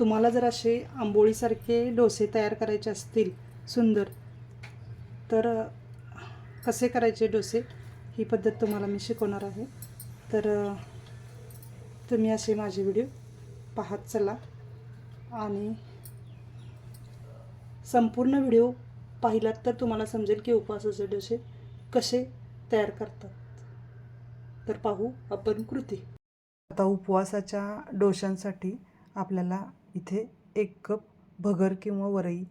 तुम्हाला जर असे आंबोळीसारखे डोसे तयार करायचे असतील सुंदर तर कसे करायचे डोसे? ही पद्धत तुम्हाला मी शिकवणार आहे. तर तुम्ही असे माझे व्हिडिओ पाहत चला आणि संपूर्ण व्हिडिओ पाहिलात तर तुम्हाला समजेल की उपवासाचे डोसे कसे तयार करतात. तर पाहू आपण कृती. आता उपवासाच्या डोशांसाठी आपल्याला इथे एक कप भगर किंवा वरई.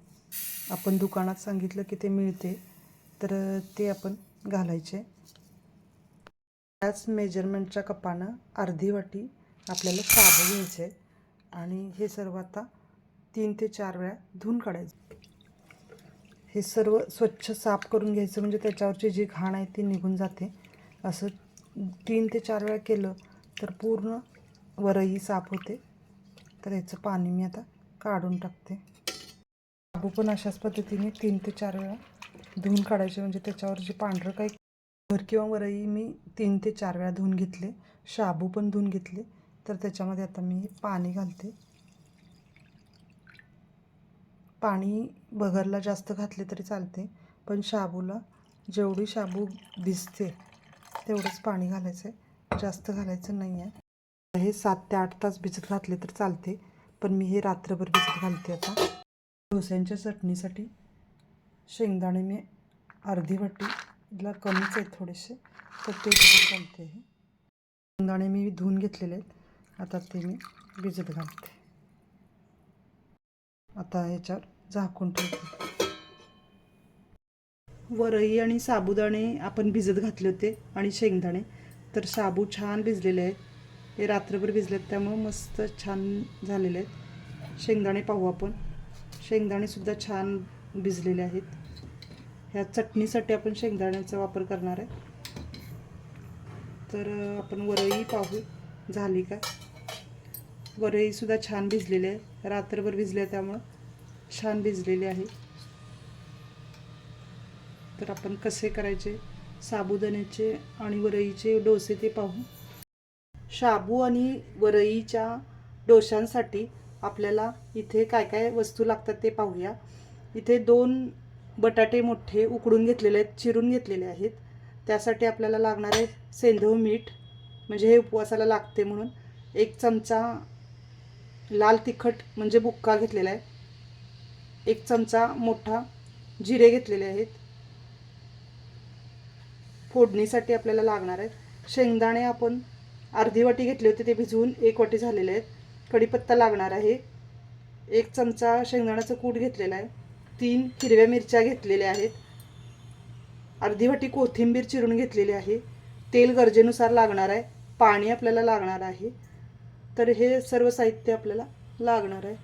आपण दुकानात सांगितलं की ते मिळते तर ते आपण घालायचे. त्याच मेजरमेंटच्या कपानं अर्धी वाटी आपल्याला साबं घ्यायचे आणि हे सर्व आता तीन ते चार वेळा धुवून काढायचं. हे सर्व स्वच्छ साफ करून घ्यायचं म्हणजे त्याच्यावरची जी घाण आहे ती निघून जाते. असं तीन ते चार वेळा केलं तर पूर्ण वरई साफ होते. तर याचं पाणी मी आता काढून टाकते. शाबू पण अशाच पद्धतीने तीन ते चार वेळा धुवून काढायचे. म्हणजे त्याच्यावर जे पांढरं काही भर किंवा वरई मी तीन ते चार वेळा धुवून घेतले. शाबू पण धुवून घेतले. तर त्याच्यामध्ये आता मी पाणी घालते. पाणी बघरला जास्त घातले तरी चालते. पण शाबूला जेवढी शाबू भिजते तेवढंच पाणी घालायचं आहे जास्त घालायचं नाही आहे हे सात ते आठ तास भिजत घातले तर चालते पण मी हे रात्रभर भिजत घालते आता. डोस्यांच्या चटणीसाठी शेंगदाणे मी अर्धी वाटीला कमीच आहेत थोडेसे तर ते भिजत घालते हे. शेंगदाणे मी धुवून घेतलेले आहेत आता ते मी भिजत घालते. आता ह्याच्यावर झाकून ठेवते. वरई आणि साबुदाणे आपण भिजत घातले होते आणि शेंगदाणे तर शाबू छान भिजलेले आहेत. हे रात्रभर भिजलेत त्यामुळं मस्त छान झालेले आहेत. शेंगदाणे पाहू आपण. शेंगदाणेसुद्धा छान भिजलेले आहेत. ह्या चटणीसाठी आपण शेंगदाण्याचा वापर करणार आहे. तर आपण वरई पाहू. झाली का? वरईसुद्धा छान भिजलेली आहे. रात्रभर भिजले आहे त्यामुळं छान भिजलेले आहे. तर आपण कसे करायचे? साबुदाण्याचे आणि वरईचे डोसे ते पाहू. शाबू आणि वरईच्या डोशांसाठी आपल्याला इथे काय काय वस्तू लागतात ते पाहूया. इथे दोन बटाटे मोठे उकडून घेतलेले आहेत चिरून घेतलेले आहेत. त्यासाठी आपल्याला लागणार आहे सेंधव मीठ म्हणजे हे उपवासाला लागते म्हणून. एक चमचा लाल तिखट म्हणजे बुक्का घेतलेला आहे. एक चमचा मोठा जिरे घेतलेले आहेत. फोडणीसाठी आपल्याला लागणार आहेत. शेंगदाणे आपण अर्धी वाटी घेतले होते ते भिजवून एक वाटी झालेले आहेत. कढीपत्ता लागणार आहे. एक चमचा शेंगदाण्याचं कूट घेतलेला आहे. तीन हिरव्या मिरच्या घेतलेल्या आहेत. अर्धी वाटी कोथिंबीर चिरून घेतलेली आहे. तेल गरजेनुसार लागणार आहे. पाणी आपल्याला लागणार आहे. तर हे सर्व साहित्य आपल्याला लागणार आहे.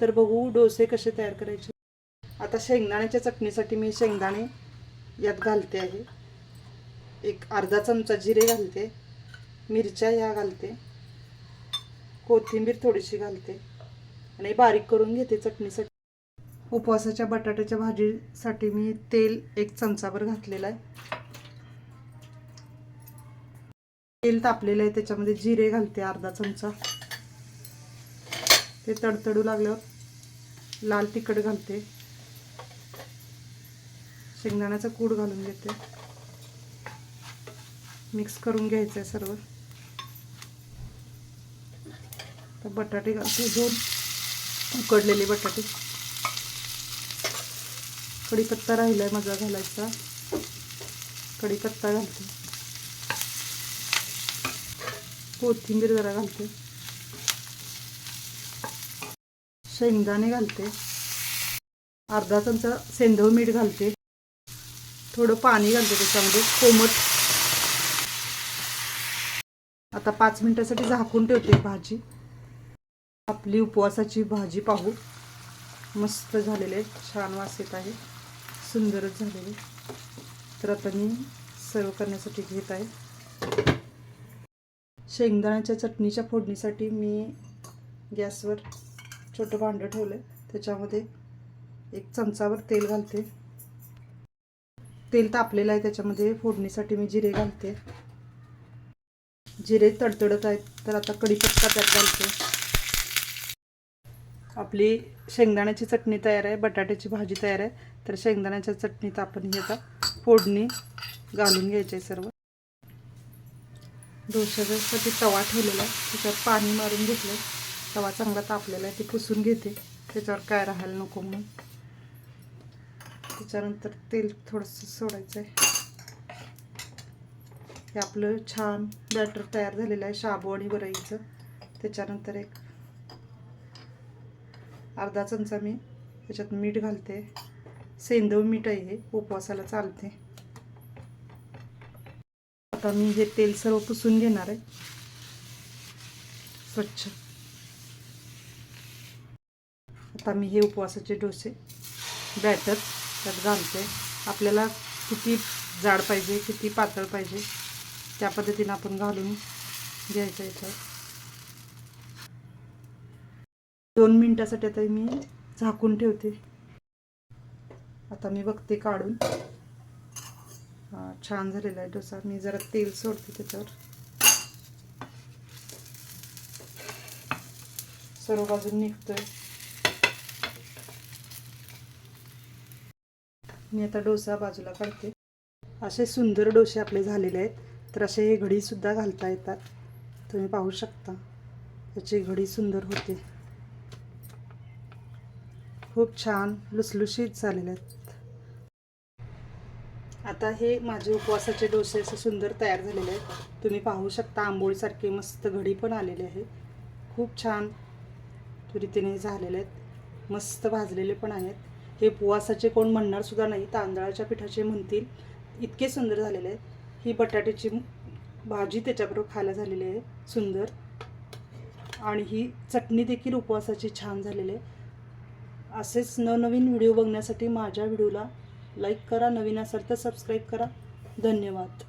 तर बघू डोसे कसे तयार करायचे. आता शेंगदाण्याच्या चटणीसाठी मी शेंगदाणे यात घालते आहे. एक अर्धा चमचा जिरे घालते. मिरच्या ह्या घालते. कोथिंबीर थोडीशी घालते. आणि बारीक करून घेते चटणीसाठी. उपवासाच्या बटाट्याच्या भाजीसाठी मी तेल एक चमचाभर घातलेलं आहे. तेल तापलेलं आहे त्याच्यामध्ये जिरे घालते अर्धा चमचा. ते तडतडू लागल्यावर लाल तिखट घालते. शेंगदाण्याचा कूड घालून घेते. मिक्स करून घ्यायचं आहे सर्व. तर बटाटे घालते दोन उकडलेले बटाटे. कढीपत्ता राहिला आहे माझा घालायचा. कढीपत्ता घालते. कोथिंबीर जरा घालते. शेंगदाणे घालते. अर्धा चमचा सेंधव मीठ घालते. थोडं पाणी घालते त्याच्यामध्ये कोमट. आता पाच मिनिटासाठी झाकून ठेवते भाजी. आपली उपवासाची भाजी पाहू. मस्त झालेले छान वास येत आहे. सुंदरच झालेले तर आता मी सर्व करण्यासाठी घेत आहे. शेंगदाण्याच्या चटणीच्या फोडणीसाठी मी गॅसवर छोटं भांडं ठेवलं आहे त्याच्यामध्ये एक चमचावर तेल घालते. तेल तापलेलं आहे. त्याच्यामध्ये फोडणीसाठी मी जिरे घालते. जिरे तडतडत आहेत. तर आता कढीपत्ता त्यात घालते. आपली शेंगदाण्याची चटणी तयार आहे बटाट्याची भाजी तयार आहे. तर शेंगदाण्याच्या चटणीत आपण ह्याचा फोडणी घालून घ्यायची आहे सर्व. डोश्यासाठी तवा ठेवलेला आहे. त्याच्यावर पाणी मारून घेतलं तवा चांगला तापलेला आहे. ते पुसून घेते. त्याच्यावर काय राहायला नको म्हणून. त्याच्यानंतर तेल थोडंसं सोडायचं आहे. हे आपलं छान बॅटर तयार झालेलं आहे. शाबू आणि बरईचं त्याच्यानंतर एक अर्धा चमचा मी त्याच्यात मीठ घालते. सेंदव मीठ आहे हे उपवासाला चालते. आता मी हे तेल सर्व पुसून घेणार आहे. स्वच्छ. आता मी हे उपवासाचे डोसे बॅटर त्यात घालते. आपल्याला किती जाड पाहिजे किती पातळ पाहिजे त्या पद्धतीनं आपण घालून घ्यायचं याच्यावर दोन मिनटासाठी आता मी झाकून ठेवते. आता मी बघते काढून. छान झालेला आहे डोसा. मी जरा तेल सोडते त्याच्यावर. सर्व बाजून निघतोय. मी आता डोसा बाजूला काढते. असे सुंदर डोसे आपले झालेले आहेत. तर असे हे घडीसुद्धा घालता येतात. तुम्ही पाहू शकता. याची घडी सुंदर होते. खूप छान लुसलुशीत झालेले आहेत. आता हे माझे उपवासाचे डोसे असे सुंदर तयार झालेले आहेत. तुम्ही पाहू शकता आंबोळीसारखे मस्त घडी पण आलेले आहे. खूप छान रीतीने झालेले आहेत. मस्त भाजलेले पण आहेत. हे उपवासाचे कोण म्हणणार सुद्धा नाही तांदळाच्या पिठाचे म्हणतील इतके सुंदर झालेले आहेत. ही बटाट्याची भाजी त्याच्याबरोबर खायला झालेली आहे सुंदर. आणि ही चटणी देखील उपवासाची छान झालेली आहे. असेच नवनवीन व्हिडिओ बघण्यासाठी माझ्या व्हिडिओला लाईक करा नवीन असाल तर सबस्क्राईब करा. धन्यवाद.